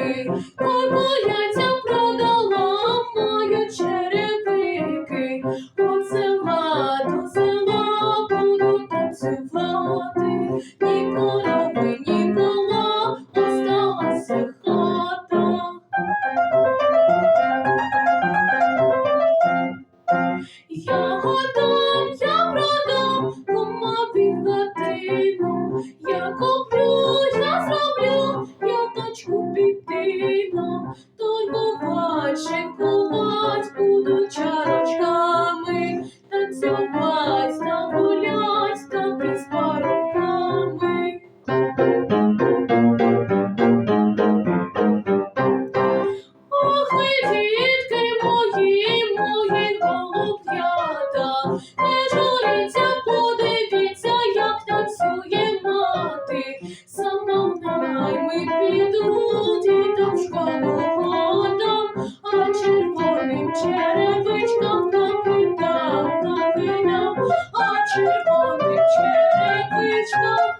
черевики, бояться продоламають черевики, От села до села буду танцювати ніколи. Журіться, подивіться, як танцює мати. Сама в найми піду, дітям в школу ходом, а червоним черевичкам накидав, накидав, а червоним черевичкам